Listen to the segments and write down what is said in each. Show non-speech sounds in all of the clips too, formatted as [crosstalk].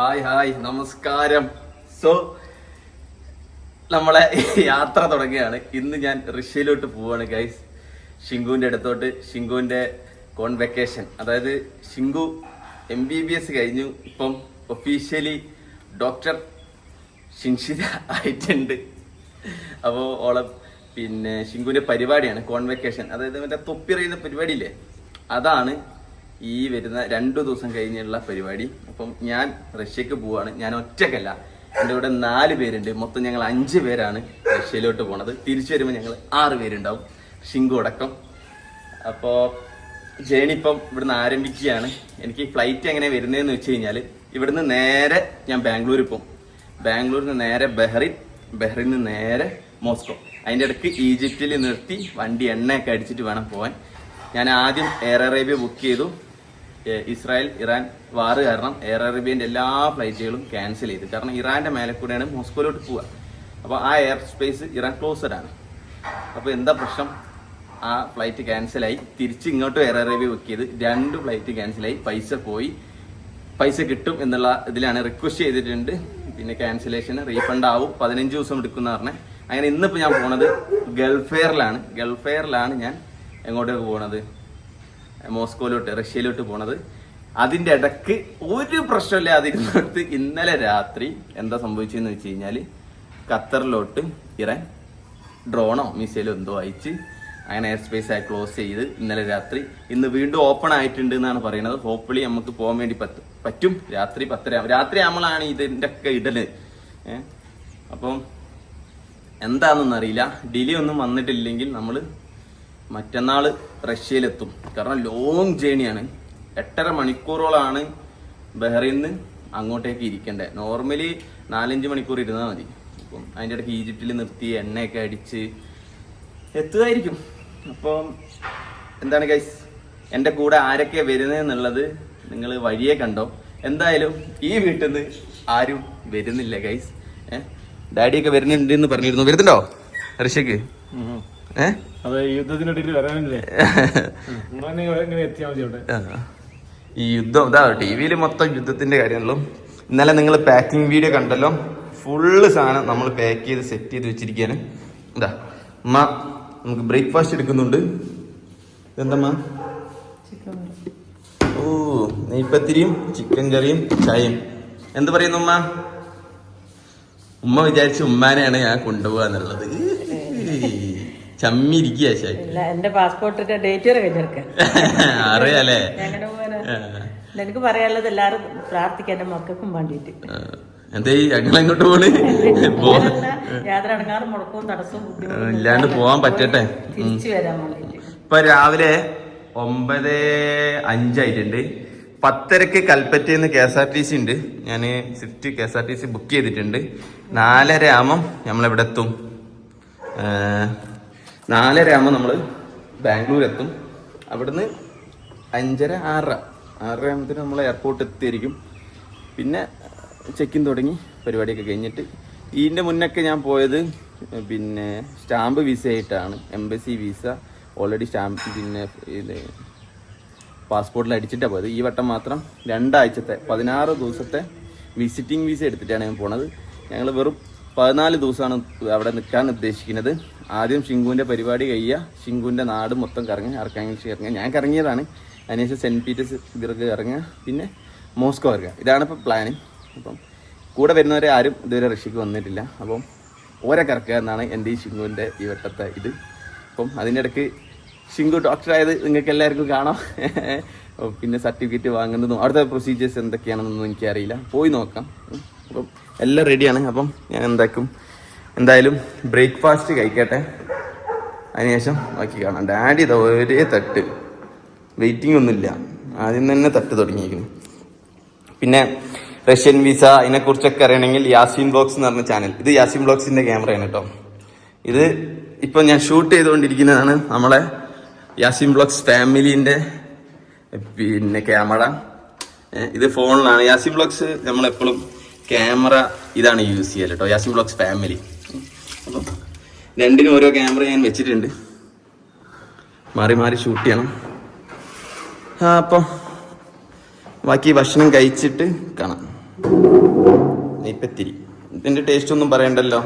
Hi hi നമസ്കാരം. So നമ്മളെ യാത്ര തുടങ്ങിയാണ് ഇന്ന് ഞാൻ റഷ്യയിലോട്ട് പോവാണ് ഗൈസ് ഷിങ്കുവിന്റെ അടുത്തോട്ട്. ഷിങ്കുവിന്റെ കോൺവെക്കേഷൻ അതായത് Shinku M B B S കഴിഞ്ഞു. ഇപ്പം ഒഫീഷ്യലി ഡോക്ടർ ഷിൻഷിത ആയിട്ടുണ്ട്. അപ്പോൾ ഓളെ പിന്നെ ഷിങ്കുവിന്റെ പരിപാടിയാണ് കോൺവെക്കേഷൻ അതായത് മറ്റേ തൊപ്പിറിയുന്ന പരിപാടിയില്ലേ? അതാണ് ഈ വരുന്ന രണ്ടു ദിവസം കഴിഞ്ഞുള്ള പരിപാടി. അപ്പം ഞാൻ റഷ്യക്ക് പോവാണ്. ഞാൻ ഒറ്റക്കല്ല. എന്റെ കൂടെ നാല് പേരുണ്ട്. മൊത്തം ഞങ്ങൾ അഞ്ച് പേരാണ് റഷ്യയിലോട്ട് പോണത്. തിരിച്ചു വരുമ്പോൾ ഞങ്ങൾ ആറ് പേരുണ്ടാവും. ഷിങ്കു അടക്കം. അപ്പോൾ ജേണി ഇപ്പം ഇവിടുന്ന് ആരംഭിക്കുകയാണ്. എനിക്ക് ഫ്ലൈറ്റ് എങ്ങനെ വരുന്നതെന്ന് വെച്ച് കഴിഞ്ഞാൽ ഇവിടുന്ന് നേരെ ഞാൻ ബാംഗ്ലൂരിൽ പോകും. ബാംഗ്ലൂരിൽ നിന്ന് നേരെ ബഹ്റിൻ. ബഹ്റിൻ നിന്ന് നേരെ മോസ്കോ. അതിന്റെ ഇടയ്ക്ക് ഈജിപ്തിൽ നിർത്തി വണ്ടി എണ്ണയൊക്കെ അടിച്ചിട്ട് വേണം പോകാൻ ഞാൻ ആദ്യം എയർ അറേബ്യ ബുക്ക് ചെയ്തു. ഇസ്രായേൽ ഇറാൻ വാർ കാരണം എയർ അറേബ്യന്റെ എല്ലാ ഫ്ലൈറ്റുകളും ക്യാൻസൽ ചെയ്തു. കാരണം ഇറാന്റെ മേലെ കൂടെയാണ് മോസ്കോയിലോട്ട് പോവുക. അപ്പോൾ ആ എയർ സ്പേസ് ഇറാൻ ക്ലോസ്ഡ് ആണ്. അപ്പോൾ എന്താ പ്രശ്നം? ആ ഫ്ലൈറ്റ് ക്യാൻസലായി. തിരിച്ച് ഇങ്ങോട്ടും എയർ അറേബ്യ ബുക്ക് ചെയ്ത് രണ്ട് ഫ്ലൈറ്റ് ക്യാൻസലായി. പൈസ പോയി. പൈസ കിട്ടും എന്നുള്ള ഇതിലാണ് റിക്വസ്റ്റ് ചെയ്തിട്ടുണ്ട്. പിന്നെ ക്യാൻസലേഷൻ റീഫണ്ട് ആവും. പതിനഞ്ച് ദിവസം എടുക്കുന്ന പറഞ്ഞേ. അങ്ങനെ ഇന്നിപ്പോൾ ഞാൻ പോണത് ഗൾഫ് എയറിലാണ് ഗൾഫ് ഞാൻ എങ്ങോട്ടേക്ക് പോണത്? മോസ്കോയിലോട്ട് റഷ്യയിലോട്ട് പോണത്. അതിന്റെ ഇടയ്ക്ക് ഒരു പ്രശ്നമില്ലാതിരുന്നിടത്ത് ഇന്നലെ രാത്രി എന്താ സംഭവിച്ചതെന്ന് വെച്ച് കഴിഞ്ഞാൽ ഖത്തറിലോട്ട് ഇറാൻ ഡ്രോണോ മിസൈലോ എന്തോ അയച്ച് അങ്ങനെ എയർ സ്പേസ് ആയി ക്ലോസ് ചെയ്ത് ഇന്നലെ രാത്രി ഇന്ന് വീണ്ടും ഓപ്പൺ ആയിട്ടുണ്ട് എന്നാണ് പറയുന്നത്. ഹോപ്പ്ഫുള്ളി നമുക്ക് പോകാൻ വേണ്ടി പറ്റും പറ്റും. രാത്രി പത്തര രാത്രി ആകുമ്പോഴാണ് ഇതിന്റെ ഒക്കെ ഇടൽ അപ്പം എന്താണെന്നൊന്നും അറിയില്ല. ഡിലേ ഒന്നും വന്നിട്ടില്ലെങ്കിൽ നമ്മൾ മറ്റന്നാൾ റഷ്യയിലെത്തും. കാരണം ലോങ് ജേണിയാണ് എട്ടര മണിക്കൂറോളാണ് ബഹ്റൈനിന്ന് അങ്ങോട്ടേക്ക് ഇരിക്കേണ്ടത് നോർമലി നാലഞ്ച് മണിക്കൂർ ഇരുന്നാൽ മതി. അപ്പം അതിന്റെ ഇടയ്ക്ക് ഈജിപ്തിൽ നിർത്തി എണ്ണയൊക്കെ അടിച്ച് എത്തുമായിരിക്കും. അപ്പം എന്താണ് ഗൈസ് എന്റെ കൂടെ ആരൊക്കെ വരുന്നതെന്നുള്ളത് നിങ്ങൾ വഴിയെ കണ്ടോ. എന്തായാലും ഈ വീട്ടിൽ നിന്ന് ആരും വരുന്നില്ല ഗൈസ് ഡാഡിയൊക്കെ വരുന്നുണ്ട് എന്ന് പറഞ്ഞിരുന്നു. വരുന്നുണ്ടോ? ഋഷയ്ക്ക് ഈ യുദ്ധം ഇതാ ടി വിയിൽ മൊത്തം യുദ്ധത്തിന്റെ കാര്യമല്ലോ ഇന്നലെ നിങ്ങൾ പാക്കിംഗ് വീഡിയോ കണ്ടല്ലോ. ഫുള്ള് സാധനം നമ്മൾ പാക്ക് ചെയ്ത് സെറ്റ് ചെയ്ത് വെച്ചിരിക്കുകയാണ്. ഇതാ അമ്മ നമുക്ക് ബ്രേക്ക്ഫാസ്റ്റ് എടുക്കുന്നുണ്ട്. ഇതെന്തമ്മ ഓ നെയ്പ്പത്തിരിയും ചിക്കൻ കറിയും ചായയും. എന്ത് പറയുന്നു ഉമ്മ? ഉമ്മ വിചാരിച്ച ഉമ്മാനെയാണ് ഞാൻ കൊണ്ടുപോകാ എന്നുള്ളത് ചമ്മിരിക്കുക എന്റെ പാസ്പോർട്ടിന്റെ ഡേറ്റ് വരെ കഴിഞ്ഞെടുക്കാൻ [laughs] അറിയാലേ. എനിക്ക് പറയാനുള്ളത് എല്ലാരും പ്രാർത്ഥിക്കാൻ എന്റെ മക്കൾക്കും വേണ്ടിട്ട് എന്തേ ഞങ്ങളെങ്ങോട്ട് പോണ്? യാത്ര അടങ്ങാറും മുടക്കവും തടസ്സവും ഇല്ലാണ്ട് പോവാൻ പറ്റട്ടെ. തിരിച്ചു വരാൻ ഇപ്പൊ രാവിലെ ഒമ്പത് അഞ്ചായിട്ടുണ്ട് പത്തരക്ക് കൽപ്പറ്റയിൽ നിന്ന് K S R T C ഉണ്ട്. ഞാൻ swift K S R T C book ചെയ്തിട്ടുണ്ട്. നാലര ആകുമ്പം നമ്മളെവിടെ എത്തും. നാലര ആകുമ്പോൾ നമ്മൾ ബാംഗ്ലൂർ എത്തും അവിടുന്ന് അഞ്ചര ആറര. ആറര ആകുമ്പോഴത്തേനും നമ്മൾ എയർപോർട്ട് എത്തിയിരിക്കും. പിന്നെ ചെക്കിൻ തുടങ്ങി പരിപാടിയൊക്കെ കഴിഞ്ഞിട്ട്. ഇതിന്റെ മുന്നൊക്കെ ഞാൻ പോയത് പിന്നെ സ്റ്റാമ്പ് വിസ ആയിട്ടാണ്. എംബസി വിസ ഓൾറെഡി സ്റ്റാമ്പ് പിന്നെ ഇത് പാസ്പോർട്ടിൽ അടിച്ചിട്ടാണ് പോയത്. ഈ വട്ടം മാത്രം രണ്ടാഴ്ചത്തെ പതിനാറ് ദിവസത്തെ വിസിറ്റിംഗ് വിസ എടുത്തിട്ടാണ് ഞാൻ പോണത്. ഞങ്ങൾ വെറും പതിനാല് ദിവസമാണ് അവിടെ നിൽക്കാൻ ഉദ്ദേശിക്കുന്നത്. ആദ്യം ഷിങ്കുവിന്റെ പരിപാടി കഴിയുക. ഷിങ്കുവിന്റെ നാട് മൊത്തം കറങ്ങി അർക്കാങ്കി ഇറങ്ങുക ഞാൻ കറങ്ങിയതാണ്. അതിനുശേഷം സെന്റ് പീറ്റേഴ്സ് ബിർഗ് ഇറങ്ങുക പിന്നെ മോസ്കോ ഇറങ്ങുക ഇതാണ് ഇപ്പോൾ പ്ലാന് അപ്പം കൂടെ വരുന്നവരെ ആരും ഇതുവരെ റഷ്യക്ക് വന്നിട്ടില്ല. അപ്പം ഓരെ കറക്കുക എന്നാണ് എന്റെ ഈ ഷിങ്കുവിന്റെ ഈ വട്ടത്തെ ഇത്. അപ്പം അതിന്റെ ഇടയ്ക്ക് ഷിങ്കു ഡോക്ടറായത് നിങ്ങൾക്ക് എല്ലാവർക്കും കാണാം. [laughs] പിന്നെ സർട്ടിഫിക്കറ്റ് വാങ്ങുന്നതും അവിടുത്തെ പ്രൊസീജിയേഴ്സ് എന്തൊക്കെയാണെന്നൊന്നും എനിക്കറിയില്ല. പോയി നോക്കാം. അപ്പം എല്ലാം റെഡിയാണ് അപ്പം ഞാൻ എന്താക്കും? എന്തായാലും ബ്രേക്ക്ഫാസ്റ്റ് കഴിക്കട്ടെ. അതിനുശേഷം ബാക്കി കാണാം. ഡാഡി ഇതാ ഒരേ തട്ട്. വെയിറ്റിംഗ് ഒന്നുമില്ല. ആദ്യം തന്നെ തട്ട് തുടങ്ങിയിരിക്കുന്നു പിന്നെ റഷ്യൻ വിസ അതിനെക്കുറിച്ചൊക്കെ അറിയണമെങ്കിൽ യാസിൻ ബ്ലോഗ്സ് എന്ന് പറഞ്ഞ ചാനൽ ഇത് യാസിൻ ബ്ലോഗ്സിന്റെ ക്യാമറയാണ് കേട്ടോ. ഇത് ഇപ്പൊ ഞാൻ ഷൂട്ട് ചെയ്തുകൊണ്ടിരിക്കുന്നതാണ് നമ്മളെ യാസിൻ ബ്ലോഗ്സ് ഫാമിലിന്റെ പിന്നെ ക്യാമറ ഇത് ഫോണിലാണ് യാസിൻ ബ്ലോഗ്സ് നമ്മളെപ്പോഴും ക്യാമറ ഇതാണ് യൂസ് ചെയ്യൽ കേട്ടോ യാസിൻ ബ്ലോക്സ് ഫാമിലി അപ്പം രണ്ടിനും ഓരോ ക്യാമറ ഞാൻ വെച്ചിട്ടുണ്ട്. മാറി മാറി ഷൂട്ട് ചെയ്യണം. ആ അപ്പം ബാക്കി ഭക്ഷണം കഴിച്ചിട്ട് കാണാം. നെയ്പ്പത്തിരി ഇതിന്റെ ടേസ്റ്റ് ഒന്നും പറയണ്ടല്ലോ.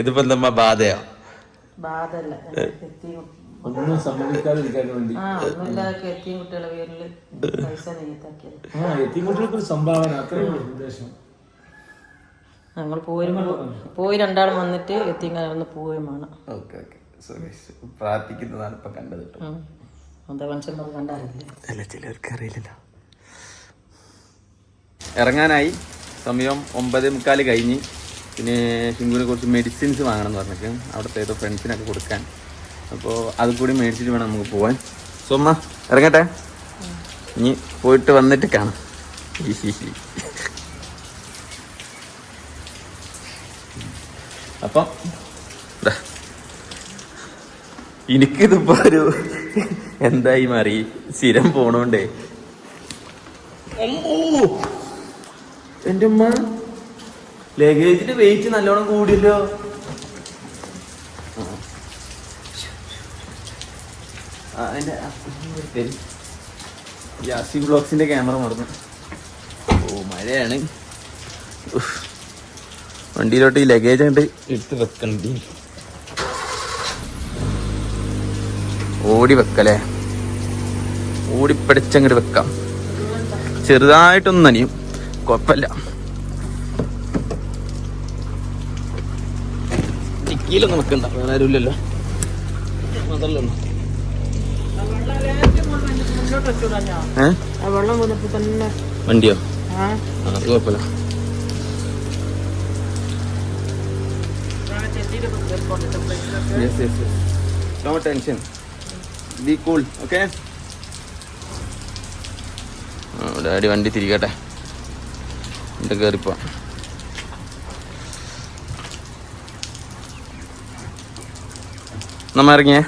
ഇതിപ്പോ എന്താ ബാധയോ? ഒന്നും വേണ്ടി. എത്തിക്കുട്ടികൾക്ക് ഒരു സംഭാവന അത്രയും ഉദ്ദേശം. ഞങ്ങൾ പോയി പോയി രണ്ടാളും വന്നിട്ട് എത്തിങ്ങനെ ഒന്ന് പോവുകയും വേണം. Okay okay. പ്രാർത്ഥിക്കുന്നതാണ് ഇപ്പൊ കണ്ടത് മനുഷ്യന്മാർ കണ്ടറിയില്ലേ? അല്ല ചിലർക്ക് അറിയില്ലല്ലോ. ഇറങ്ങാനായി. സമയം ഒമ്പത് മുക്കാൽ കഴിഞ്ഞ്. പിന്നെ ഷിങ്കുവിന് കുറച്ച് മെഡിസിൻസ് വാങ്ങണം എന്ന് പറഞ്ഞിട്ട് അവിടുത്തെ ഏതോ ഫ്രണ്ട്സിനൊക്കെ കൊടുക്കാൻ. അപ്പോൾ അത് കൂടി മേടിച്ചിട്ട് വേണം നമുക്ക് പോവാൻ. സോ അമ്മ ഇറങ്ങട്ടെ? ഇനി പോയിട്ട് വന്നിട്ട് കാണാം. ഹി, ഹി, ഹി. അപ്പം ദാ. എനിക്കിതിപ്പോ ഒരു എന്തായി മാറി? സ്ഥിരം പോണോണ്ടേ. അമ്മോ! എന്റെ അമ്മ ലഗേജിന്റെ വെയിറ്റ് നല്ലോണം കൂടിയല്ലോ. ജാസി ബ്ലോക്സിന്റെ ക്യാമറ മറന്നു. ഓ മഴയാണ്. വണ്ടിയിലോട്ട് ഈ ലഗേജ് ഉണ്ട് എടുത്ത് വെക്കണ്ടി. ഓടി വെക്കലേ ഓടിപ്പടിച്ചങ്ങോട്ട് വെക്കാം. ചെറുതായിട്ടൊന്നും നനിയും കുഴപ്പമില്ല. ഡിക്കിയിലൊന്നും നിൽക്കണ്ട വേറെ ആരും ഇല്ലല്ലോ അതല്ലോ വണ്ടിയോ? അത് കുഴപ്പമില്ല? ഡാഡി വണ്ടി തിരികട്ടെ. എന്നിട്ട് കയറിപ്പോ. നമ്മ ഇറങ്ങിയേ.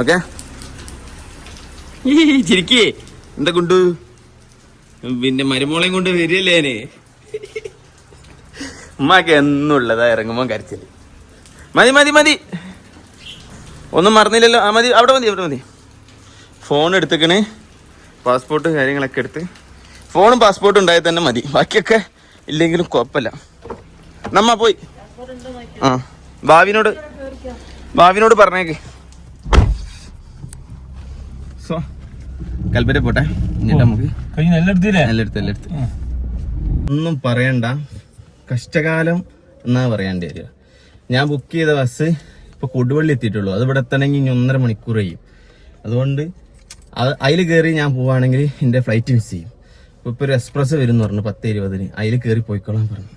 ഓക്കെ? ചിരിക്കേ. എന്താ കൊണ്ടു പിന്നെ മരുമോളെയും കൊണ്ട് വരില്ലേ ഞാൻ. ഉമ്മാക്ക് എന്നുള്ളതാ ഇറങ്ങുമ്പോ കരച്ചിൽ. മതി മതി മതി. ഒന്നും മറന്നില്ലല്ലോ. ആ മതി. അവിടെ മതി അവിടെ മതി. ഫോൺ എടുത്തേക്കണ്. പാസ്പോർട്ട് കാര്യങ്ങളൊക്കെ എടുത്ത്. ഫോണും പാസ്പോർട്ടും ഉണ്ടായാൽ തന്നെ മതി. ബാക്കിയൊക്കെ ഇല്ലെങ്കിലും കുഴപ്പമില്ല. നമ്മ പോയി. ആ ഭാവിനോട് ഭാവിനോട് പറഞ്ഞേക്ക്. സോ കൽപ്പറ്റ പോട്ടെ. എന്നിട്ട് നമുക്ക് എല്ലായിടത്തും എല്ലായിടത്തും ഒന്നും പറയണ്ട. കഷ്ടകാലം എന്നാ പറയാണ്ട് വരിക. ഞാൻ ബുക്ക് ചെയ്ത ബസ് ഇപ്പൊ കൊടുവള്ളി എത്തിയിട്ടുള്ളൂ. അത് ഇവിടെ എത്തണമെങ്കിൽ ഇനി ഒന്നര മണിക്കൂർ കഴിയും. അതുകൊണ്ട് അതിൽ കയറി ഞാൻ പോവാണെങ്കിൽ എന്റെ ഫ്ലൈറ്റ് മിസ് ചെയ്യും. ഇപ്പൊ ഇപ്പൊ ഒരു എക്സ്പ്രസ് വരും എന്ന് പറഞ്ഞു പത്ത് ഇരുപതിന്. അതിൽ കയറി പോയിക്കോളാൻ പറഞ്ഞു.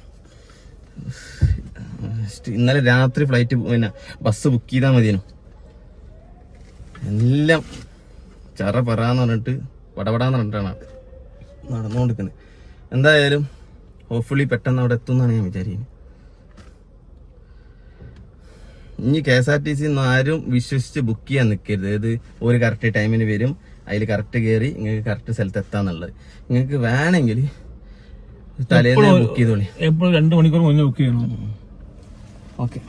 ഇന്നലെ രാത്രി ഫ്ലൈറ്റ് പിന്നെ ബസ് ബുക്ക് ചെയ്താൽ മതിയെന്നു എല്ലാം ചറ പറയാന്ന് പറഞ്ഞിട്ട് വടപടാന്ന് പറഞ്ഞിട്ടാണ് നടന്നുകൊണ്ടിരിക്കുന്നത് എന്തായാലും ഹോപ്പ്ഫുള്ളി പെട്ടെന്ന് അവിടെ എത്തുമെന്നാണ് ഞാൻ വിചാരിക്കുന്നത് ഇനി K S R T C ആരും വിശ്വസിച്ച് ബുക്ക് ചെയ്യാൻ നിൽക്കരുത് ഇത് ഒരു കറക്റ്റ് ടൈമിന് വരും. അതിൽ കറക്റ്റ് കയറി നിങ്ങൾക്ക് കറക്റ്റ് സ്ഥലത്ത് എത്താന്നുള്ളത്. നിങ്ങൾക്ക് വേണമെങ്കിൽ തലേന്ന് ബുക്ക് ചെയ്തോളി. എപ്പോഴും രണ്ട് മണിക്കൂർ മുന്നേ ബുക്ക് ചെയ്യണം. ഓക്കെ.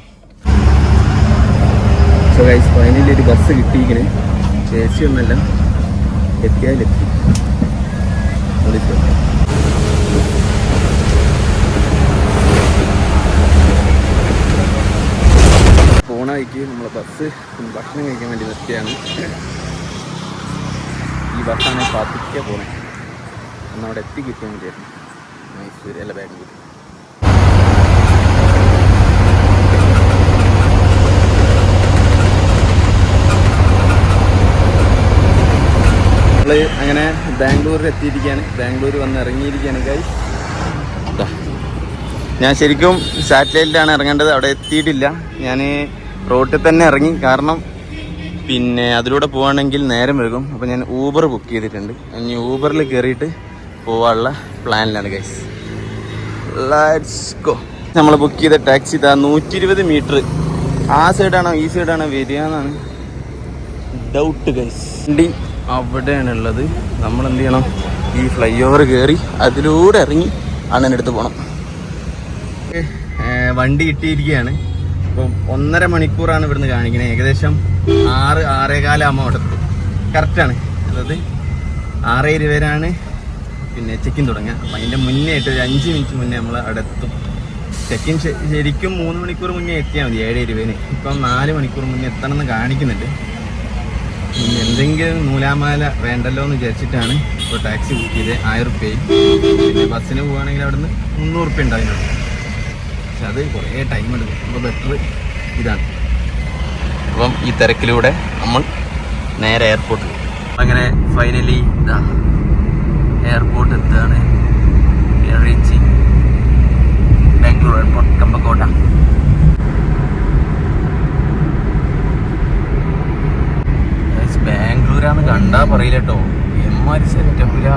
സോ ഗൈസ് ഫൈനലി ഒരു ബസ് കിട്ടിയിരിക്കണ്. സി ഒന്നല്ല എത്തിയാലെത്തി ഓടിപ്പോ. പോണ വഴിക്ക് നമ്മളെ ബസ് ഭക്ഷണം കഴിക്കാൻ വേണ്ടി നിർത്തിയാണ്. ഈ ബസ്സാണ് പതുക്കെ പോണേ. ഒന്നവിടെ എത്തിക്കിട്ടാൻ വേണ്ടിയായിരുന്നു മൈസൂർ അല്ല ബാംഗ്ലൂർ നമ്മൾ അങ്ങനെ ബാംഗ്ലൂരിൽ എത്തിയിരിക്കുകയാണ് ബാംഗ്ലൂർ വന്ന് ഇറങ്ങിയിരിക്കുകയാണ് കൈ ഞാൻ ശരിക്കും സാറ്റലൈറ്റിലാണ് ഇറങ്ങേണ്ടത്. അവിടെ എത്തിയിട്ടില്ല. ഞാൻ റോട്ടിൽ തന്നെ ഇറങ്ങി. കാരണം പിന്നെ അതിലൂടെ പോവുകയാണെങ്കിൽ നേരം വൈകും. അപ്പോൾ ഞാൻ ഊബർ ബുക്ക് ചെയ്തിട്ടുണ്ട്. ഇനി ഊബറിൽ കയറിയിട്ട് പോകാനുള്ള പ്ലാനിലാണ് ഗൈസ് ലെറ്റ്സ് ഗോ നമ്മൾ ബുക്ക് ചെയ്ത ടാക്സി ഇതാ നൂറ്റി ഇരുപത് മീറ്റർ ആ സൈഡാണോ ഈ സൈഡാണോ വരിക എന്നാണ് ഡൗട്ട് ഗൈസ് വണ്ടി അവിടെയാണുള്ളത്. നമ്മൾ എന്ത് ചെയ്യണം ഈ ഫ്ലൈ ഓവർ കയറി അതിലൂടെ ഇറങ്ങി അണ്ണന്റെ എടുത്ത് പോകണം വണ്ടി കിട്ടിയിരിക്കുകയാണ് അപ്പം ഒന്നര മണിക്കൂറാണ് ഇവിടുന്ന് കാണിക്കുന്നത് ഏകദേശം ആറ് ആറേകാലാകുമ്പോൾ അവിടെ കറക്റ്റാണ് അതായത് ആറ് ഇരുപതിനാണ് പിന്നെ ചെക്കിൻ തുടങ്ങുക. അപ്പം അതിന്റെ മുന്നേ ആയിട്ട് ഒരു അഞ്ച് മിനിറ്റ് മുന്നേ നമ്മൾ അവിടെ എത്തും. ചെക്കിൻ ശരിക്കും മൂന്ന് മണിക്കൂർ മുന്നേ എത്തിയാൽ മതി ഏഴ് ഇരുപതിന് ഇപ്പം നാല് മണിക്കൂർ മുന്നേ എത്തണം എന്ന് കാണിക്കുന്നുണ്ട്. എന്തെങ്കിലും നൂലാമാല വേണ്ടല്ലോ എന്ന് വിചാരിച്ചിട്ടാണ് ഇപ്പോൾ ടാക്സി ബുക്ക് ചെയ്ത് ആയിരം റുപ്യ പിന്നെ ബസ്സിന് പോവുകയാണെങ്കിൽ അവിടെ നിന്ന് മുന്നൂറ് റുപ്യ ഉണ്ടായിരുന്നു പക്ഷെ അത് കുറേ ടൈം എടുക്കും. അപ്പോൾ ബെറ്റർ ഇതാണ്. അപ്പം ഈ തിരക്കിലൂടെ നമ്മൾ നേരെ എയർപോർട്ടിൽ അങ്ങനെ ഫൈനലി ഇതാ airport എത്താണ്? Reaching Bangalore airport Kempegowda guys, ബാംഗ്ലൂരാന്ന് കണ്ടാ പറയില്ല കേട്ടോ എമ്മാരി സെറ്റപ്പില്ല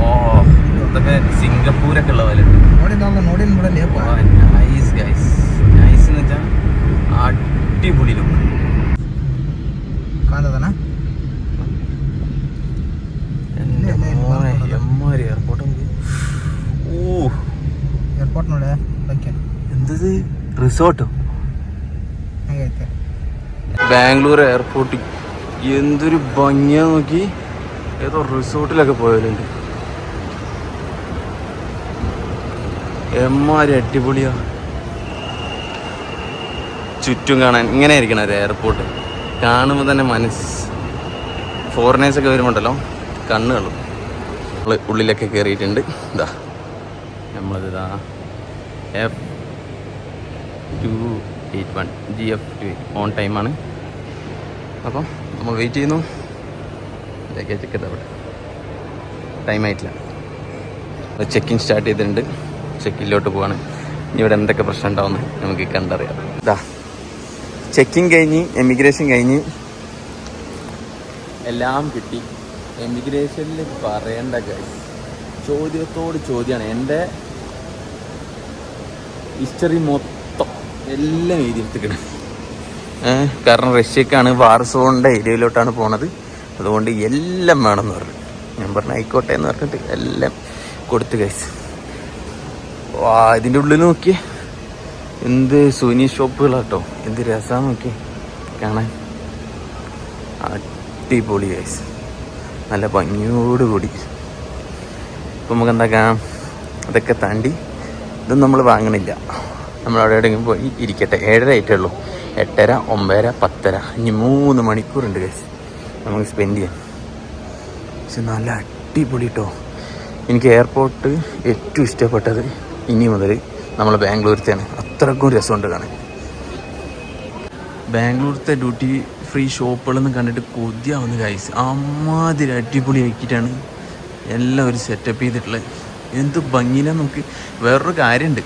ഓ ഇതൊക്കെ സിംഗപ്പൂരൊക്കെ ഉള്ള പോലെ. നൈസ് ഗൈസ് നൈസ് എന്ന് വെച്ചാൽ അടിപൊളി ലുക്ക് എമ്മാരി എയർപോർട്ട് ഓ. എയർപോർട്ടിനോടെ എന്തത് റിസോർട്ടോ ബാംഗ്ലൂർ എയർപോർട്ടിൽ എന്തൊരു ഭംഗിയാ നോക്കി. ഏതോ റിസോർട്ടിലൊക്കെ പോയാലുണ്ട് എമ്മാരി അടിപൊളിയാ. ചുറ്റും കാണാൻ ഇങ്ങനെ ആയിരിക്കണം ഒരു എയർപോർട്ട് കാണുമ്പോൾ തന്നെ മനസ്സ് ഫോറിനേഴ്സൊക്കെ വരുമ്പോണ്ടല്ലോ കണ്ണുകളും നമ്മൾ ഉള്ളിലൊക്കെ കയറിയിട്ടുണ്ട് ഇതാ നമ്മളിതാ F two eight one G F two on ടൈമാണ് അപ്പം നമ്മൾ വെയിറ്റ് ചെയ്യുന്നു. ലഗേജ് ഒക്കെ അവിടെ ടൈം ആയിട്ടില്ല. ചെക്കിൻ സ്റ്റാർട്ട് ചെയ്തിട്ടുണ്ട്. ചെക്കിലോട്ട് പോവാണ്. ഇനി ഇവിടെ എന്തൊക്കെ പ്രശ്നം ഉണ്ടാവുമെന്ന് നമുക്ക് കണ്ടറിയാം. ഇതാ ചെക്കിങ് കഴിഞ്ഞ് എമിഗ്രേഷൻ കഴിഞ്ഞ്. എല്ലാം കിട്ടി. എമിഗ്രേഷനിൽ പറയേണ്ട കാര്യം ചോദ്യത്തോട് ചോദ്യമാണ് എന്റെ ഹിസ്റ്ററി മൊത്തം എല്ലാം എഴുതിയെടുത്തിക്കണം കാരണം റഷ്യക്കാണ് വാർ സോണിന്റെ ഏരിയയിലോട്ടാണ് പോണത്. അതുകൊണ്ട് എല്ലാം വേണമെന്ന് പറഞ്ഞു. ഞാൻ പറഞ്ഞു ആയിക്കോട്ടെ എന്ന് പറഞ്ഞിട്ട് എല്ലാം കൊടുത്തു കഴിച്ചു. വാ ഇതിന്റെ ഉള്ളിൽ നോക്കിയേ. എന്ത് സുനി ഷോപ്പുകളാട്ടോ. എന്ത് രസമാണ് നോക്കി കാണാൻ. അടിപൊളി കഴിച്ചു നല്ല ഭംഗിയോടുകൂടി ഇപ്പം നമുക്ക് എന്താക്കാം അതൊക്കെ താണ്ടി. ഇതൊന്നും നമ്മൾ വാങ്ങണില്ല. നമ്മൾ അവിടെ എവിടെയെങ്കിലും പോയി ഇരിക്കട്ടെ. ഏഴര ആയിട്ടേ ഉള്ളൂ. എട്ടര ഒമ്പതര പത്തര. ഇനി മൂന്ന് മണിക്കൂറുണ്ട് കേസ് നമുക്ക് സ്പെൻഡ് ചെയ്യാൻ. പക്ഷെ നല്ല അടിപൊളി കേട്ടോ എനിക്ക് എയർപോർട്ട് ഏറ്റവും ഇഷ്ടപ്പെട്ടത് ഇനി മുതൽ നമ്മൾ ബാംഗ്ലൂരത്തെയാണ്. അത്രക്കും രസമുണ്ട് കാണാൻ. ബാംഗ്ലൂരത്തെ ഡ്യൂട്ടി ഫ്രീ ഷോപ്പുകളെന്ന് കണ്ടിട്ട് കൊതിയാവുന്ന കായ്സ് അമ്മാതിരി അടിപൊളി ആക്കിയിട്ടാണ് എല്ലാം ഒരു സെറ്റപ്പ് ചെയ്തിട്ടുള്ളത്. എന്ത് ഭംഗിയിലാണ് നമുക്ക് വേറൊരു കാര്യമുണ്ട്.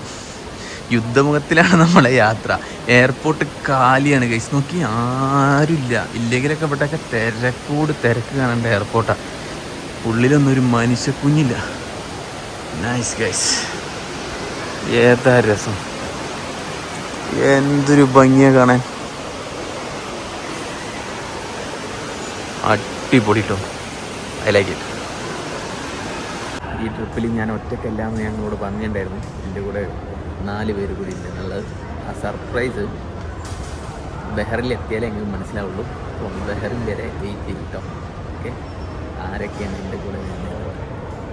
യുദ്ധമുഖത്തിലാണ് നമ്മളെ യാത്ര. എയർപോർട്ട് കാലിയാണ് കൈസ് നോക്കി ആരുമില്ല. ഇല്ലെങ്കിലൊക്കെ ഇവിടെയൊക്കെ തിരക്കോട് തിരക്ക് കാണേണ്ട എയർപോർട്ടാണ് ഉള്ളിലൊന്നും ഒരു മനുഷ്യ കുഞ്ഞില്ല നൈസ് ഗൈസ് ഏതാ രസം? എന്തൊരു ഭംഗിയാ കാണാൻ. അടിപൊളി ഐ ലൈക്ക് ഇറ്റ് ഈ ട്രിപ്പിൽ ഞാൻ ഒറ്റയ്ക്കല്ലാന്ന് ഞാൻ ഇവിടെ പറഞ്ഞിട്ടുണ്ടായിരുന്നു. എന്റെ കൂടെ നാല് പേര് കൂടി ഉണ്ട്. എന്നുള്ളത് ആ സർപ്രൈസ് ബെഹറിൽ എത്തിയാലേ എനിക്ക് മനസ്സിലാവുള്ളൂ. അപ്പം ബെഹറിൽ വരെ വെയിറ്റ് ചെയ്യും കേട്ടോ ഓക്കെ ആരൊക്കെയാണ് എന്റെ കൂടെ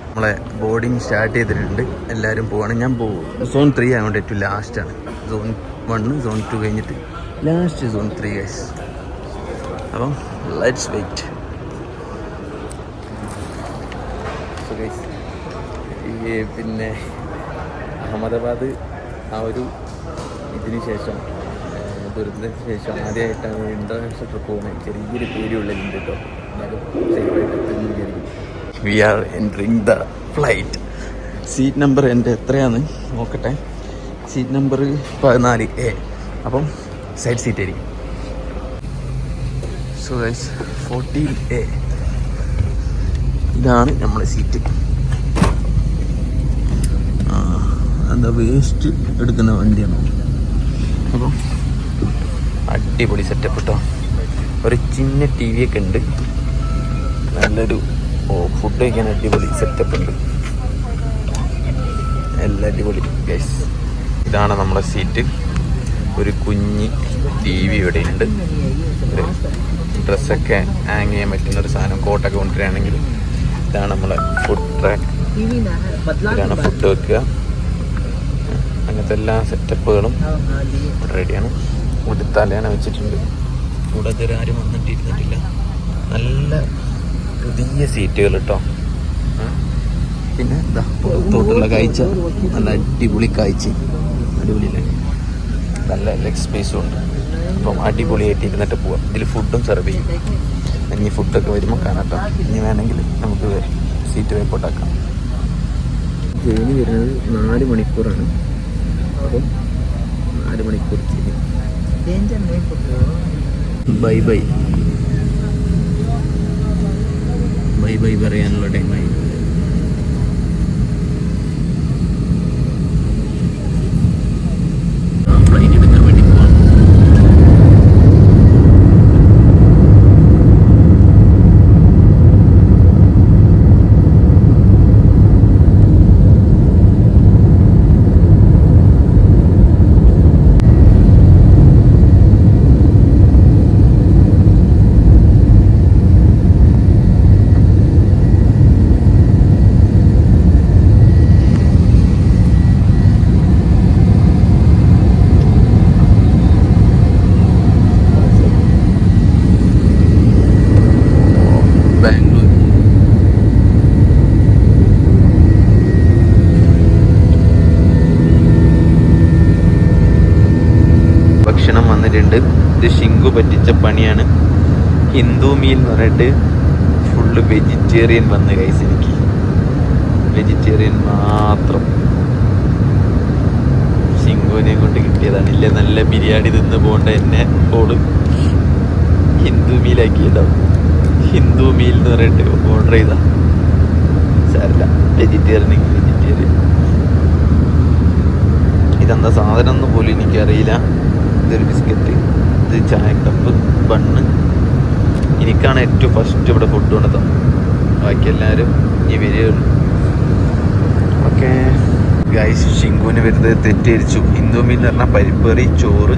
നമ്മളെ ബോർഡിങ് സ്റ്റാർട്ട് ചെയ്തിട്ടുണ്ട്. എല്ലാവരും പോവാണ്. ഞാൻ പോകും സോൺ ത്രീ ആയതുകൊണ്ട് ഏറ്റവും ലാസ്റ്റാണ് സോൺ വണ്ണ് സോൺ ടു കഴിഞ്ഞിട്ട് ലാസ്റ്റ് സോൺ ത്രീ ഗൈസ് അപ്പം ലെറ്റ്സ് വെയിറ്റ് പിന്നെ അഹമ്മദാബാദ് ആ ഒരു ഇതിന് ശേഷം ദുരന്തത്തിന് ശേഷം ആദ്യമായിട്ടാണ് ഇന്റർനാഷണൽ ട്രിപ്പ് പോകുന്നത്. ചെറിയൊരു പേരുള്ളിലുണ്ട് കേട്ടോ. എന്നാലും സേഫായിട്ട് എത്തുമെന്ന് വിചാരിക്കും we are entering the flight seat number എന്റെ എത്രയാണ്? നോക്കട്ടെ. സീറ്റ് നമ്പർ പതിനാല് എ അപ്പം സൈഡ് സീറ്റ് ആയിരിക്കും. സോ ഗൈസ് ഫോർട്ടീൻ എ ഇതാണ് നമ്മുടെ സീറ്റ് ആ എന്താ വേസ്റ്റ് എടുക്കുന്ന വണ്ടിയാണ്? അപ്പോൾ അടിപൊളി സെറ്റപ്പ് കേട്ടോ ഒരു ചിന്ന ടി വി ഒക്കെ ഉണ്ട്. നല്ലൊരു ഓ ഫുഡ് കഴിക്കാൻ അടിപൊളി സെറ്റപ്പ് ഉണ്ട്. എല്ലാം അടിപൊളി ഗൈസ് ഇതാണ് നമ്മുടെ സീറ്റ് ഒരു കുഞ്ഞ് ടി വി ഇവിടെ ഉണ്ട്. ഡ്രസ്സൊക്കെ ഹാങ് ചെയ്യാൻ പറ്റുന്ന ഒരു സാധനം കോട്ടൊക്കെ കൊണ്ടുവരികയാണെങ്കിൽ ഇതാണ് നമ്മളെ ഫുഡ് ട്രാക്ക് ഇതാണ് ഫുഡ് വെക്കുക. അങ്ങനത്തെ എല്ലാ സെറ്റപ്പുകളും റെഡിയാണ് തലേന വെച്ചിട്ടുണ്ട്. കൂടെ ആരും വന്നിട്ട് ഇരുന്നിട്ടില്ല നല്ല പുതിയ സീറ്റുകൾ കേട്ടോ പിന്നെ പുറത്തോട്ടുള്ള കാഴ്ച. നല്ല അടിപൊളി കാഴ്ച. അടിപൊളിയല്ലേ നല്ല ലെഗ് സ്പേസും ഉണ്ട്. അപ്പം അടിപൊളിയായിട്ട് ഇരുന്നിട്ട് പോവാം. ഇതിൽ ഫുഡും സെർവ് ചെയ്യും. ഇനി ഫുഡൊക്കെ വരുമ്പോൾ കാണാട്ടോ ഇനി വേണമെങ്കിൽ നമുക്ക് സീറ്റ് വേപ്പോട്ടാക്കാം ജേണി വരുന്നത് നാല് മണിക്കൂറാണ്. അപ്പം നാല് മണിക്കൂർ ബൈ ബൈ. ബൈ ബൈ പറയാനുള്ള ടൈമായി ഫ്ലൈറ്റ് എടുക്കാൻ വേണ്ടി പോവാം ബാംഗ്ലൂർ ഭക്ഷണം വന്നിട്ടുണ്ട് ഇത് ഷിങ്കു പറ്റിച്ച പണിയാണ് ഹിന്ദു മീൽ ഫുള്ള് വെജിറ്റേറിയൻ വന്ന് കൈസ് എനിക്ക്. വെജിറ്റേറിയൻ മാത്രം. ഷിങ്കുവിനെ കൊണ്ട് കിട്ടിയതാണ്. ഇല്ലേ നല്ല ബിരിയാണി തിന്ന് പോകേണ്ട എന്നെ ഓൾ. ഹിന്ദു മീലാക്കിയതാവും ഹിന്ദു മീൽ എന്ന് പറഞ്ഞിട്ട് ഓർഡർ ചെയ്താ. സാരില്ല. വെജിറ്റേറിയൻ വെജിറ്റേറിയൻ ഇതെന്താ സാധനം ഒന്നും പോലും എനിക്കറിയില്ല. ഇതൊരു ബിസ്ക്കറ്റ് ഇത് ചായക്കപ്പ് കപ്പ് ബണ്ണ്. എനിക്കാണ് ഏറ്റവും ഫസ്റ്റ് ഇവിടെ ഫുഡ് കൊണ്ടത്. ബാക്കി എല്ലാവരും ഈ വരികയുള്ളൂ ഓക്കെ. ഗൈസ് ഷിങ്കുവിന് വരുന്നത് തെറ്റിദ്ധരിച്ചു ഇന്ദുമി എന്ന് പറഞ്ഞാൽ പരിപ്പറി ചോറ്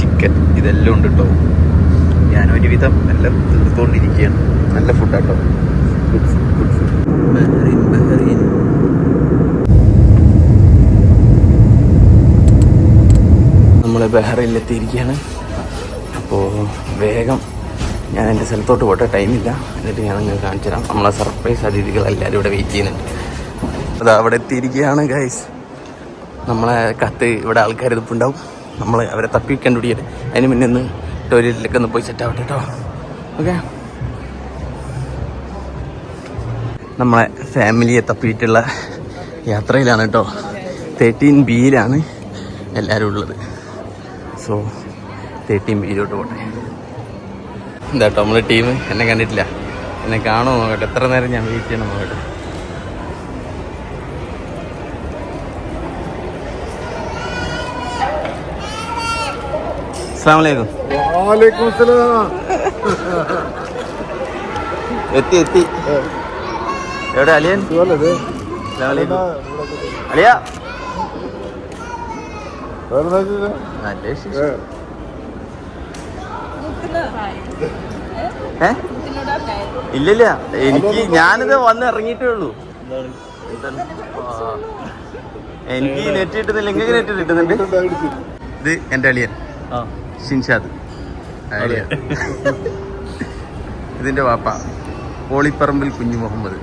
ചിക്കൻ ഇതെല്ലാം ഉണ്ട് കേട്ടോ ഞാൻ ഒരുവിധം എല്ലാം തീർത്തുകൊണ്ടിരിക്കുകയാണ്. നല്ല ഫുഡാട്ടോ good food good food Bahrain Bahrain. നമ്മൾ ബഹ്റൈനിലെത്തിയിരിക്കുകയാണ്. അപ്പോൾ വേഗം ഞാൻ എന്റെ സ്ഥലത്തോട്ട് പോട്ടെ ടൈമില്ല. എന്നിട്ട് ഞാൻ നിങ്ങൾക്ക് കാണിച്ചു തരാം നമ്മളെ സർപ്രൈസ് അതിഥികൾ എല്ലാവരും ഇവിടെ വെയിറ്റ് ചെയ്യുന്നുണ്ട്. അത് അവിടെ എത്തിയിരിക്കുകയാണ് ഗൈസ് നമ്മളെ കത്ത് ഇവിടെ ആൾക്കാർ ഇതിപ്പോൾ ഉണ്ടാവും നമ്മൾ അവരെ തപ്പി കണ്ടുപിടിക്കട്ടെ അതിന് മുന്നേ ഒന്ന് ടോയ്ലറ്റിലൊക്കെ ഒന്ന് പോയി സെറ്റ് ആവട്ടെ കേട്ടോ. ഓക്കെ നമ്മളെ ഫാമിലിയെ തപ്പിയിട്ടുള്ള യാത്രയിലാണ് കേട്ടോ. തേർട്ടീൻ ബിയിലാണ് എല്ലാവരും ഉള്ളത്. സോ തേർട്ടീൻ ബിയിലോട്ട് പോട്ടെ. എന്താ കേട്ടോ നമ്മളെ ടീം എന്നെ കണ്ടിട്ടില്ല. എന്നെ കാണുമോ നോക്കട്ടെ എത്ര നേരം ഞാൻ വെയിറ്റ് ചെയ്യണം നോക്കട്ടെ എത്തി എത്തി. എവിടെ അലിയൻ. അലിയ. നല്ല വിശേഷം. ഏ? ഇല്ലില്ല എനിക്ക് ഞാനിത് വന്ന് ഇറങ്ങിയിട്ടേ ഉള്ളൂ. എനിക്ക് നെറ്റ് കിട്ടുന്നില്ല എങ്ങനെ നെറ്റ് കിട്ടുന്നുണ്ട് ഇത് എന്റെ അളിയൻ. ഷിൻഷാദ്. അളിയൻ. ഇതിന്റെ വാപ്പ. പോളിപ്പറമ്പിൽ കുഞ്ഞു മുഹമ്മദ്.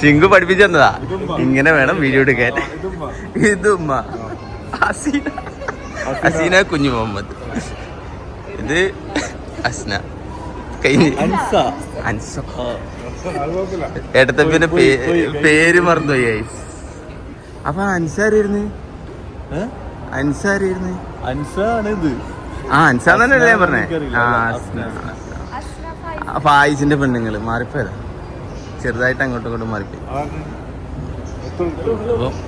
ശിങ്കു പഠിപ്പിച്ചു തന്നതാ. ഇങ്ങനെ വേണം വീഡിയോ എടുക്കാൻ. ഇതുമ്മ. ഹസീന. ഹസീന കുഞ്ഞു മുഹമ്മദ്. ഇത് അസ്ന. കഴിഞ്ഞ് അൻസ. ഏട്ടത്തപ്പിന്റെ പേര് മറന്നുപോയി guys. അപ്പൊ അൻസാരായിരുന്നു അൻസാരായിരുന്നു അൻസാണിത് ഇത് ആ അൻസാന്നല്ലേ പറഞ്ഞേ. ആ അസ്ന. അസ്ന. ഫായിസിന്റെ പെണ്ണുങ്ങൾ മാറിപ്പോയതാ. ചെറുതായിട്ട് അങ്ങോട്ടും ഇങ്ങോട്ടും മാറിപ്പോയി. അപ്പോൾ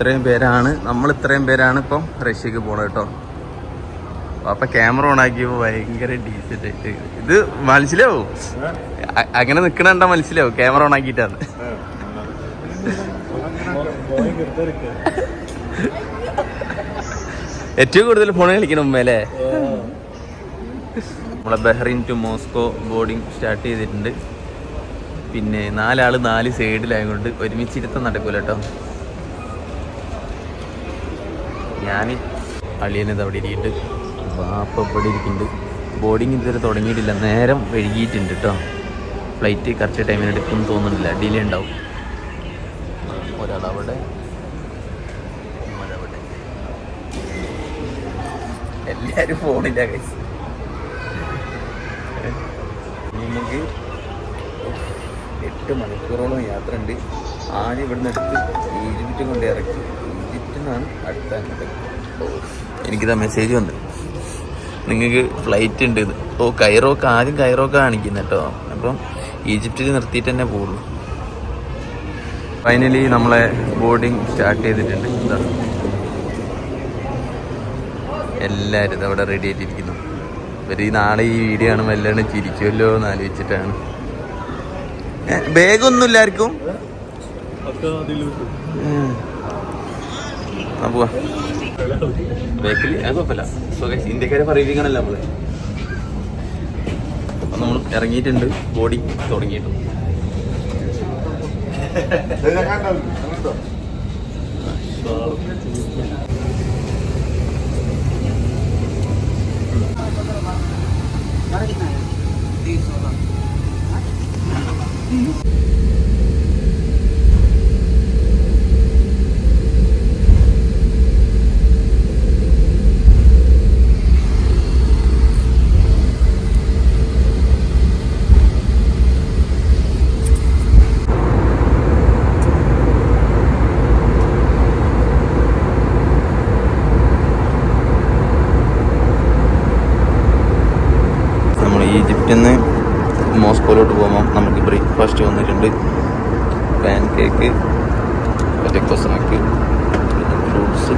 ഇത്രയും പേരാണ്. നമ്മൾ ഇത്രയും പേരാണ് ഇപ്പം റഷ്യക്ക് പോണത് കേട്ടോ. അപ്പൊ ക്യാമറ ഓൺ ആക്കിയപ്പോ ഭയങ്കര ഡീസെന്റ് ആയിട്ട്. ഇത് മനസ്സിലാവോ? അങ്ങനെ നിക്കണണ്ട മനസ്സിലാവോ? ക്യാമറ ഓൺ ആക്കിയിട്ടാണ്. ഏറ്റവും കൂടുതൽ ഫോൺ കളിക്കണം ഉമ്മയല്ലേ നമ്മളെ Bahrain to Moscow boarding start ചെയ്തിട്ടുണ്ട്. പിന്നെ നാലാൾ നാല് സൈഡിലായതുകൊണ്ട് ഒരുമിച്ചിരുത്തം നടക്കൂല കേട്ടോ. ഞാൻ അളിയനത് അവിടെ ഇരിക്കുന്നുണ്ട്. ബാപ്പ ഇവിടെ ഇരിക്കുന്നുണ്ട്. ബോർഡിങ് ഇതുവരെ തുടങ്ങിയിട്ടില്ല. നേരം വൈകിയിട്ടുണ്ട് കേട്ടോ ഫ്ലൈറ്റ് കറക്റ്റ് ടൈമിന് എടുക്കും തോന്നുന്നില്ല. ഡിലേ ഉണ്ടാവും. ഒരാളവിടെ. എല്ലാരും ഫോണില്ല കൈസ് നമുക്ക് എട്ട് മണിക്കൂറോളം യാത്ര ഉണ്ട് ആദ്യം ഇവിടുന്ന് എടുത്ത് ഈജിപ്റ്റ് കൊണ്ട് ഇറക്കി. അടുത്ത എനിക്കിതാ മെസ്സേജ് വന്നു. നിങ്ങൾക്ക് ഫ്ലൈറ്റ് ഉണ്ട് ഇത്. ഓ കൈറോക്ക് ആദ്യം കൈറോക്ക് കാണിക്കുന്നു കേട്ടോ. അപ്പം ഈജിപ്തിൽ നിർത്തിയിട്ട് തന്നെ പോകുള്ളൂ ഫൈനലി നമ്മളെ ബോർഡിങ് സ്റ്റാർട്ട് ചെയ്തിട്ടുണ്ട്. ഇതാ. എല്ലാവരും ഇത് അവിടെ റെഡി ആയിട്ടിരിക്കുന്നു. ഇവർ ഈ നാളെ ഈ വീഡിയോ കാണുമ്പോൾ എല്ലാവരും ചിരിക്കുമല്ലോ എന്ന് ആലോചിച്ചിട്ടാണ്. ബാഗൊന്നും ഇല്ലായിരിക്കും സുഖം ഇന്ത്യക്കാരെ പറയിപ്പിക്കണല്ലോ നമ്മൾ. നമ്മൾ ഇറങ്ങിയിട്ടുണ്ട്. ബോഡി തുടങ്ങിയിട്ടു നമ്മൾ ഈജിപ്തിൽ നിന്ന് മോസ്കോയിലോട്ട് പോകുമ്പോൾ നമുക്ക് ബ്രേക്ക്ഫാസ്റ്റ് വന്നിട്ടുണ്ട്. പാൻ കേക്ക് മറ്റേ കൊസനക്ക് ഫ്രൂട്ട്സ്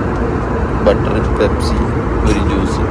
ബട്ടർ പെപ്സി ഒരു ജ്യൂസ്.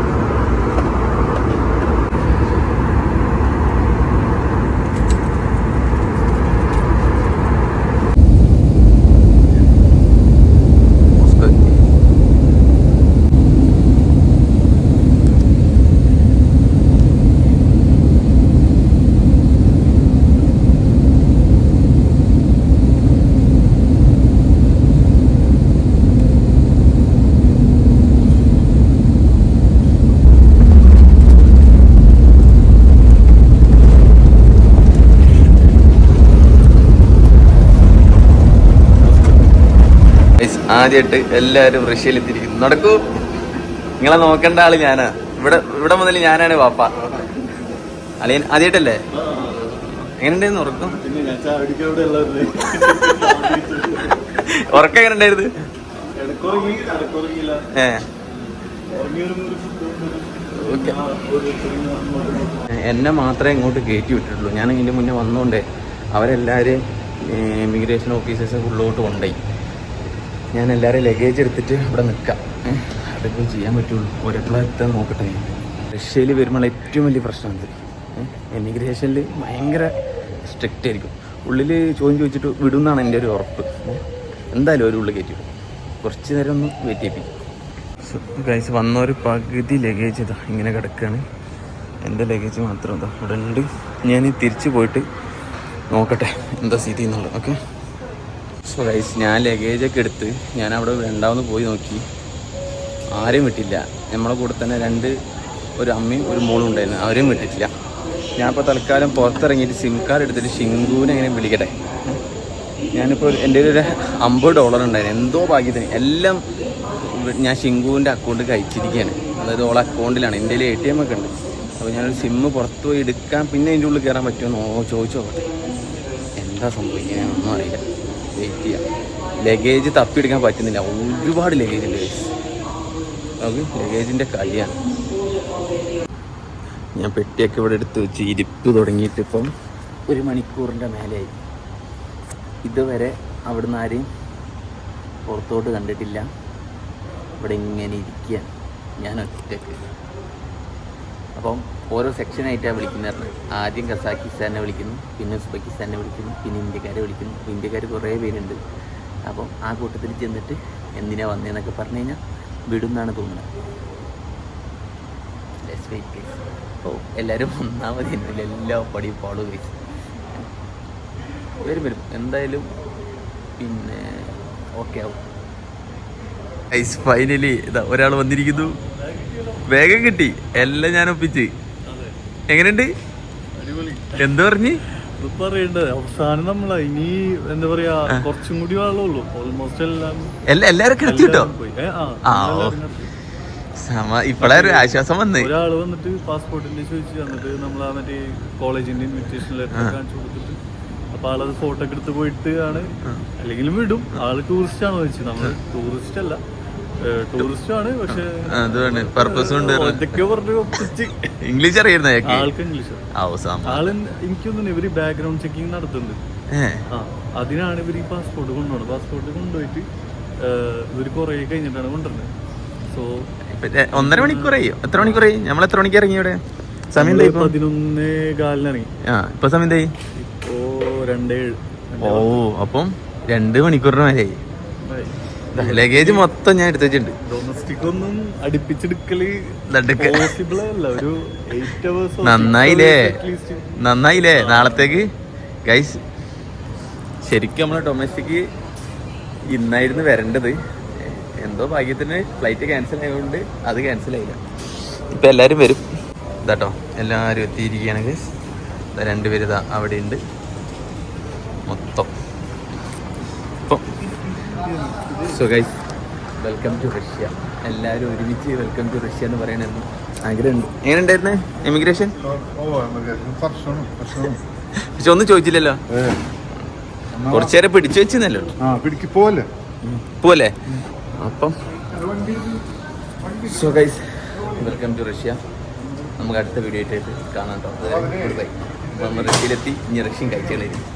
ആദ്യമായിട്ട് എല്ലാവരും റഷ്യയിലെത്തിയിരിക്കുന്നു നടക്കൂ. നിങ്ങളെ നോക്കേണ്ട ആൾ ഞാനാ. ഇവിടെ ഇവിടെ മുതൽ ഞാനാണ് വാപ്പ. അളിയൻ ആദ്യമായിട്ടല്ലേ എങ്ങനെയുണ്ടെന്ന് ഉറക്കം? ഉറക്കം എങ്ങനെ ഉണ്ടായിരുന്നു? ഏ. എന്നെ മാത്രമേ ഇങ്ങോട്ട് കയറ്റി വിട്ടിട്ടുള്ളൂ. ഞാൻ ഇതിന്റെ മുന്നേ വന്നുകൊണ്ടേ അവരെല്ലാവരും ഇമിഗ്രേഷൻ ഓഫീസേഴ്സ് ഉള്ളോട്ട് കൊണ്ടുപോയി. ഞാൻ എല്ലാവരും ലഗേജ് എടുത്തിട്ട് ഇവിടെ നിൽക്കാം. അതൊക്കെ ചെയ്യാൻ പറ്റുള്ളൂ. ഒരെപ്പോഴും എത്താൻ നോക്കട്ടെ. റഷ്യയിൽ വരുമ്പോൾ ഏറ്റവും വലിയ പ്രശ്നമുണ്ട് എമിഗ്രേഷനിൽ ഭയങ്കര സ്ട്രിക്റ്റ് ആയിരിക്കും. ഉള്ളിൽ ചോദ്യം ചോദിച്ചിട്ട് വിടുന്നാണ് എന്റെ ഒരു ഉറപ്പ്. എന്തായാലും ഒരു ഉള്ളിൽ കയറ്റി കുറച്ച് നേരം ഒന്ന് വെയിറ്റ് ചെയ്യിപ്പിക്കും ഗൈസ് വന്ന ഒരു പകുതി ലഗേജ് ഇതാ ഇങ്ങനെ കിടക്കുകയാണ് എന്റെ ലഗേജ് മാത്രം ഇതാ ഇവിടെ ഞാൻ തിരിച്ചു പോയിട്ട് നോക്കട്ടെ എന്താ സ്ഥിതി എന്നുള്ളത്. ഓക്കെ സോ ഗൈസ് ഞാൻ ലഗേജൊക്കെ എടുത്ത് ഞാൻ അവിടെ ഉണ്ടാവുന്ന പോയി നോക്കി. ആരെയും വിട്ടില്ല. നമ്മളെ കൂടെ തന്നെ രണ്ട് ഒരു അമ്മയും ഒരു മോളും ഉണ്ടായിരുന്നു. അവരെയും വിട്ടിട്ടില്ല. ഞാനിപ്പോൾ തൽക്കാലം പുറത്തിറങ്ങിയിട്ട് സിം കാർഡ് എടുത്തിട്ട് ഷിങ്കുവിനെ എങ്ങനെ വിളിക്കട്ടെ. ഞാനിപ്പോൾ എന്റെ ഒരു അമ്പത് ഡോളർ ഉണ്ടായിരുന്നു. എന്തോ ഭാഗ്യത്തിന്. എല്ലാം ഞാൻ ഷിങ്കുവിന്റെ അക്കൗണ്ട് കഴിച്ചിരിക്കുകയാണ്. അതായത് ഓളെ അക്കൗണ്ടിലാണ് എന്റെ എ ടി എം ഒക്കെ ഉണ്ട്. അപ്പോൾ ഞാനൊരു സിമ്മ് പുറത്ത് പോയി എടുക്കാൻ പിന്നെ അതിന്റെ ഉള്ളിൽ കയറാൻ പറ്റുമോ എന്ന് ചോദിച്ചു നോക്കട്ടെ. എന്താ സംഭവിക്കുന്നത്? ഒന്നും അറിയില്ല. വെയിറ്റ് ചെയ്യാം ലഗേജ് തപ്പിയെടുക്കാൻ പറ്റുന്നില്ല. ഒരുപാട് ലഗേജ് ഉണ്ട് നമുക്ക് ലഗേജിന്റെ കളിയാണ്. ഞാൻ പെട്ടിയൊക്കെ ഇവിടെ എടുത്ത് വെച്ച് ഇരിപ്പ് തുടങ്ങിയിട്ട് ഇപ്പം ഒരു മണിക്കൂറിന്റെ മേലെയായി. ഇതുവരെ അവിടുന്ന് ആരെയും പുറത്തോട്ട് കണ്ടിട്ടില്ല. ഇവിടെ ഇങ്ങനെ ഇരിക്കുക ഞാൻ ഒറ്റയ്ക്ക് അപ്പം ഓരോ സെക്ഷനായിട്ടാണ് വിളിക്കുന്നത് ആദ്യം കസാക്കിസ്ഥാനെ വിളിക്കുന്നു പിന്നെ ഉസ്ബെക്കിസ്ഥാനെ വിളിക്കുന്നു പിന്നെ ഇന്ത്യക്കാരെ വിളിക്കുന്നു. അപ്പോൾ ഇന്ത്യക്കാർ കുറേ പേരുണ്ട്. അപ്പം ആ കൂട്ടത്തിൽ ചെന്നിട്ട് എന്തിനാ വന്നതെന്നൊക്കെ പറഞ്ഞു കഴിഞ്ഞാൽ വിടുന്നാണ് തോന്നുന്നത്. Guys. ഓ എല്ലാവരും ഒന്നാമത് എന്നില്ല എല്ലാ പടിയും ഫോളോ ചെയ്ത്. വരും വരും എന്തായാലും പിന്നെ ഓക്കെ ആവും. ഫൈനലി ഇതാ ഒരാൾ വന്നിരിക്കുന്നു. വേഗം കിട്ടി. എല്ലാം ഞാൻ ഒപ്പിച്ച്. എങ്ങനെയുണ്ട്? എന്ത് പറഞ്ഞ്? പറയണ്ടത് അവസാനം നമ്മളാ ഇനി എന്താ പറയാ കുറച്ചും കൂടി ഓൾമോസ്റ്റ് എല്ലാം എല്ലാരും ഇപ്പളെ ഒരു ആശ്വാസം വന്ന്. ഒരാൾ വന്നിട്ട് പാസ്പോർട്ടിന്റെ ചോദിച്ചു എന്നിട്ട് നമ്മൾ ആ മറ്റേ കോളേജിന്റെ ഇൻവിറ്റേഷൻ ലെറ്റർ കാണിച്ചു കൊടുത്തിട്ട് അപ്പൊ ആളത് ഫോട്ടോ ഒക്കെ എടുത്ത് പോയിട്ട് ആണ്. അല്ലെങ്കിലും വിടും. ആൾ ടൂറിസ്റ്റ് ആണോ ചോദിച്ചത്? നമ്മൾ ടൂറിസ്റ്റ് അല്ല. അതുകൊണ്ട് പർപ്പസ് പറഞ്ഞു. ഇംഗ്ലീഷ് അറിയുന്ന ഞങ്ങൾക്ക് ആൾക്ക് ഇംഗ്ലീഷ് ആൾ എനിക്കൊന്നും ഇവർ ബാക്ക്ഗ്രൗണ്ട് ചെക്കിങ് നടത്തുന്നുണ്ട്. അതിനാണ് ഇവർ ഈ പാസ്പോർട്ട് കൊണ്ടുപോകുന്നത് പാസ്പോർട്ട് കൊണ്ടുപോയിട്ട് ഇവർ കുറേ കഴിഞ്ഞിട്ടാണ് കൊണ്ടുവരുന്നത്. സോ ഒന്നര മണിക്കൂറായി എത്ര മണിക്കൂറായി നമ്മൾ എത്ര മണിക്ക് ഇറങ്ങി ഇവിടെ? സമയം പതിനൊന്നേ കാലിനിറങ്ങി ആ ഇപ്പൊ സമയം ഇപ്പോ രണ്ടേഴ് ഓ അപ്പം രണ്ട് മണിക്കൂറിന് മേലെയായി. ലഗേജ് മൊത്തം ഞാൻ എടുത്തു വെച്ചിട്ടുണ്ട്. ഡൊമസ്റ്റിക് ഒന്നും അടുപ്പിച്ചെടുക്കൽ നടുക്ക്. പോസിബിൾ അല്ല. ഒരു നന്നായില്ലേ? നന്നായില്ലേ? നാളത്തേക്ക്? ഗൈസ് ശരിക്കും നമ്മളെ ഡൊമസ്റ്റിക് ഇന്നായിരുന്നു വരേണ്ടത്. എന്തോ ഭാഗ്യത്തിന് ഫ്ലൈറ്റ് ക്യാൻസൽ ആയതുകൊണ്ട് അത് ക്യാൻസൽ ആയില്ല. ഇപ്പം എല്ലാവരും വരും. ഇതാട്ടോ. എല്ലാവരും എത്തിയിരിക്കുകയാണ് ഗൈസ് രണ്ടുപേര് ഇതാ അവിടെ ഉണ്ട് മൊത്തം ഇപ്പം so guys welcome to Russia എല്ലാവരും ഒരുമിച്ച് വെൽക്കം ടു റഷ്യ എന്ന് പറയണമെന്ന് ആഗ്രഹമുണ്ട്. എങ്ങനെ ഉണ്ടായിരുന്നേ എമിഗ്രേഷൻ പക്ഷെ ഒന്നും ചോദിച്ചില്ലല്ലോ? കുറച്ചു നേരം പിടിച്ചു വെച്ചെന്നല്ലോ പോവല്ലേ? പോലെ പോലെ അപ്പം so guys welcome to Russia നമുക്ക് അടുത്ത വീഡിയോ ആയിട്ട് കാണാം കേട്ടോ. നമ്മൾ റഷ്യയിലെത്തി ഇനി റഷ്യൻ കഴിച്ചുകളായിരിക്കും